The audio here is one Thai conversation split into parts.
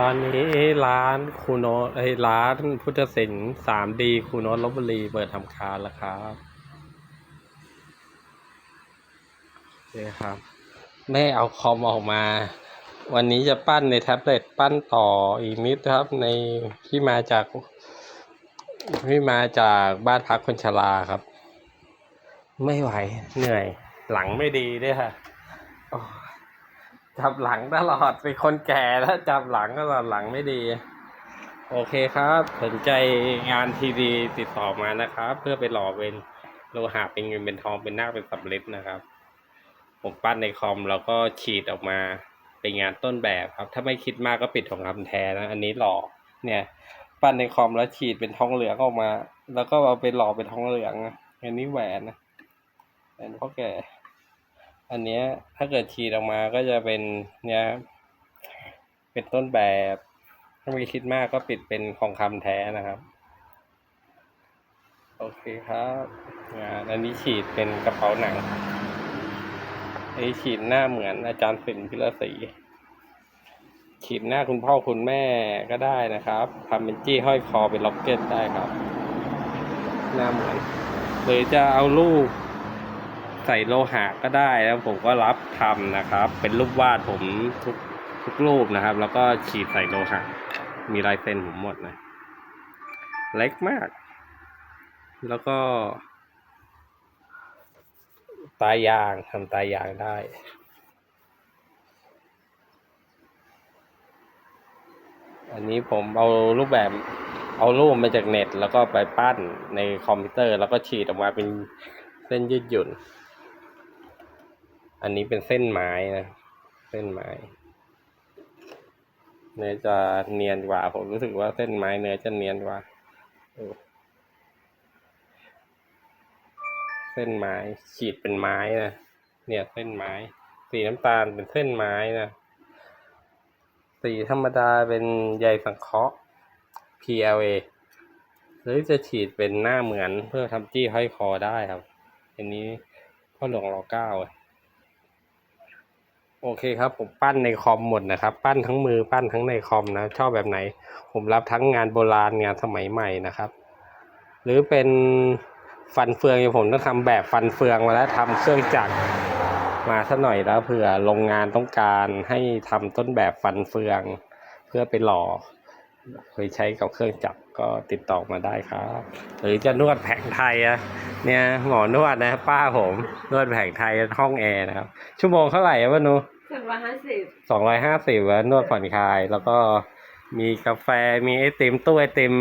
ตอนนี้ร้านครูโนตไอ้ยร้านพุทธศิลป์สามดีครูโนตลบบุรีเปิดทำการแล้วครับโอเครับไม่เอาคอมออกมา วันนี้จะปั้นในแท็บเล็ตปั้นต่ออีกนิดครับ ในที่มาจากที่มาจากบ้านพักคนชราครับ ไม่ไหวเหนื่อย หลังไม่ดีด้วยค่ะ จับหลังตลอดเป็นคนแก่แล้วจับหลังตลอดหลังไม่ดี โอเคครับ สนใจงานทีดีติดต่อมานะครับ เพื่อไปหล่อเป็นโลหะเป็นเงินเป็นทองเป็นนาคเป็นสำลิดนะครับ ผมปั้นในคอมแล้วก็ฉีดออกมาเป็นงานต้นแบบครับ ถ้าไม่คิดมากก็ปิดทองคำแท้นะ อันนี้หล่อเนี่ย ปั้นในคอมแล้วฉีดเป็นทองเหลืองออกมา แล้วก็เอาไปหล่อเป็นทองเหลืองอันนี้แหวนนะแหวนพ่อแก่ อันเนี้ยถ้าเกิดฉีดออกมาก็จะเป็นเนี่ยเป็นต้นแบบ ถ้าม่คิดมากก็ปิดเป็นทองคำแท้นะครับ โอเคครับงานอันนี้ฉีดเป็นกระเป๋าหนังไอฉีดหน้าเหมือนอาจารย์สินพิรศรีฉีดหน้าคุณพ่อคุณแม่ก็ได้นะครับทำเป็นจี้ห้อยคอเป็นล็อกเก็ตได้ครับ หน้าเหมือนหรือจะเอารูป ใส่โลหะก็ได้แล้วผมก็รับทำนะครับ เป็นรูปวาดผมทุกทุกรูปนะครับ แล้วก็ฉีดใส่โลหะ มีลายเซ็นผมหมดนะเล็กมาก แล้วก็ ตายางทำตายางได้อันนี้ผมเอารูปแบบเอารูปมาจากเน็ต แล้วก็ไปปั้นในคอมพิวเตอร์ แล้วก็ฉีดออกมาเป็นเส้นยืดหยุ่น อันนี้เป็นเส้นไม้นะ เส้นไม้ เนื้อจะเนียนกว่า ผมรู้สึกว่าเส้นไม้เนื้อจะเนียนกว่า เส้นไม้ฉีดเป็นไม้นะ เนี่ยเส้นไม้ สีน้ำตาลเป็นเส้นไม้นะ สีธรรมดาเป็นใยสังเคราะห์ PLA หรือจะฉีดเป็นหน้าเหมือนเพื่อทำจี้ห้อยคอได้ครับ อันนี้พ่อหลวงรอเก้า โอเคครับผมปั้นในคอมหมดนะครับ ปั้นทั้งมือปั้นทั้งในคอมนะชอบแบบไหน ผมรับทั้งงานโบราณงานสมัยใหม่นะครับ หรือเป็นฟันเฟืองอย่างผมต้องทำแบบฟันเฟืองมาแล้วทำเครื่องจักรมาสักหน่อยแล้วเผื่อโรงงานต้องการให้ทำต้นแบบฟันเฟือง เพื่อไปหล่อไปใช้กับเครื่องจักรก็ติดต่อมาได้ครับ หรือจะนวดแผงไทยอะเนี่ยหมอนวดนะ ป้าผมนวดแผงไทยห้องแอร์นะครับ ชั่วโมงเท่าไหร่อะวะหนู สองร้อยห้าสิบสองร้อยห้าสิบนวดผ่อนคลาย แล้วก็มีกาแฟมีไอติมตู้ไอติม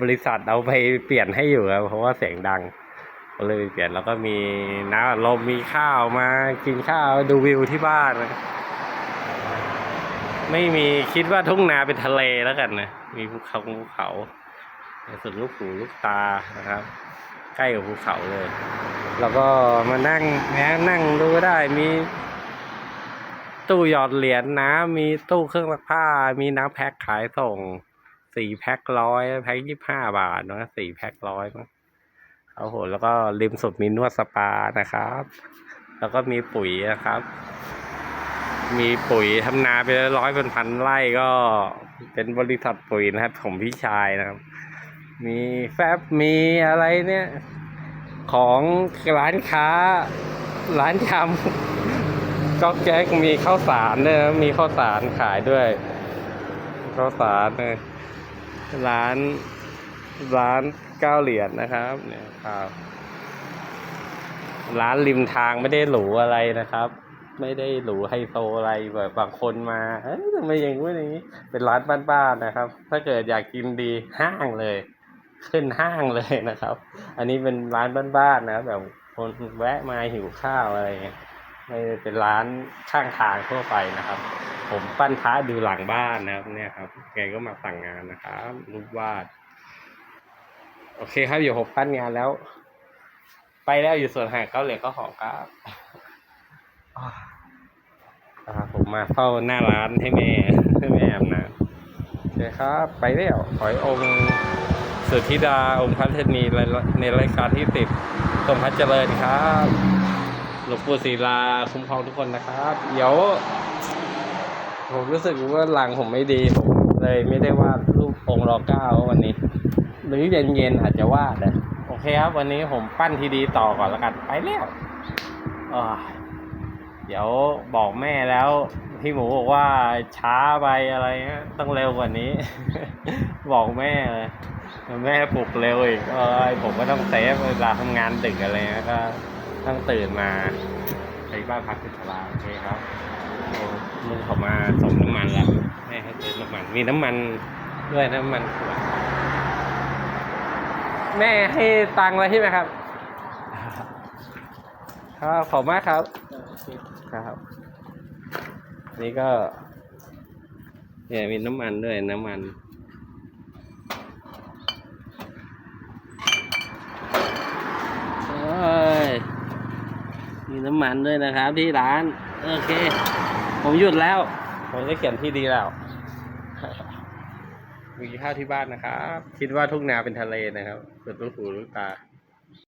บริษัทเอาไปเปลี่ยนให้อยู่ครับเพราะว่าเสียงดังก็เลยเปลี่ยนแล้วก็มีน้ำลมมีข้าวมากินข้าวดูวิวที่บ้าน ไม่มีคิดว่าทุ่งนาเป็นทะเลแล้วกันนะมีภูเขาภูเขาสุดลูกหูลูกตานะครับ ใกล้กับภูเขาเลย แล้วก็มานั่งแนะนั่งดูก็ได้มี ตู้หยอดเหรียญน้ำมีตู้เครื่องซักผ้า มีน้ำแพ็คขายส่งสี่แพ็คร้อยแพ็คยี่ห้าบาทนะสี่แพ็คร้อยมั้งเอาโหแล้วก็ริมสุดมีนวดสปานะครับ แล้วก็มีปุ๋ยนะครับ มีปุ๋ยทำนาไปร้อยเป็นพันไร่ก็เป็นบริษัทปุ๋ยนะครับของพี่ชายนะครับ มีแฟบมีอะไรเนี่ย ของร้านค้าร้านยำ ก็แก๊กมีข้าวสารด้วยนะมีข้าวสารขายด้วยข้าวสารเนี่ยร้านร้านเก้าเหรียญนะครับ เนี่ยครับร้านริมทางไม่ได้หรูอะไรนะครับ ไม่ได้หรูไฮโซอะไรแบบบางคนมาเอ้ยทำไมอย่างนู้นอย่างนี้ เป็นร้านบ้านๆนะครับ ถ้าเกิดอยากกินดีห้างเลย ขึ้นห้างเลยนะครับ อันนี้เป็นร้านบ้านๆนะแบบคนแวะมาหิวข้าวอะไรเงี้ย ไม่เป็นร้านข้างทางทั่วไปนะครับ ผมปั้นพระดูหลังบ้านนะครับ เนี่ยครับแกก็มาสั่งงานนะครับรูปวาด โอเคครับอยู่ผมปั้นงานแล้ว ไปแล้วอยู่ส่วนหางเก้าเหลียญก็หอครับผมมาเฝ้าหน้าร้านให้แม่ให้แม่อาบน้ำโอเคครับ ไปแล้วขอยองค์สุธิดาองค์พระเทนีในรายการที่ติดทรงพระเจริญครับ ลวงปู่ศิลาคุ้มครองทุกคนนะครับ เดี๋ยว ผมรู้สึกว่าหลังผมไม่ดี ผมเลยไม่ได้วาดรูปองค์รอเก้าวันนี้ หรือเย็นๆอาจจะวาดนะโอเคครับ วันนี้ผมปั้นทีดีต่อก่อนล้วกันไปแล้วเดี๋ยวบอกแม่แล้ว พี่หมูบอกว่าช้าไปอะไรต้องเร็วกว่านี้ บอกแม่เลยแม่ปลุกเร็วอีกเออผมก็ต้องเซฟเวลาทำงานดึกอะไรเงี้ยก็ ต้องตื่นมาไปบ้านพักที่ชลาโอเคครับลุงเขามาส่งน้ำมันแล้วแม่ให้เติมน้ำมัน มีน้ำมันด้วยน้ำมันขวดแม่ให้ตังค์แล้ใช่ไหมครับ ครับขอบมากครับ ครับ นี่ก็ เนี่ยมีน้ำมันด้วยน้ำมัน โอ้ย มี น้ำมันด้วยนะครับ ที่ร้าน โอเค ผมหยุดแล้ว ผมจะเขียนที่ดีแล้วมีข้าวที่บ้านนะครับ คิดว่าทุ่งนาเป็นทะเลนะครับเปิดลูกหูลูกตา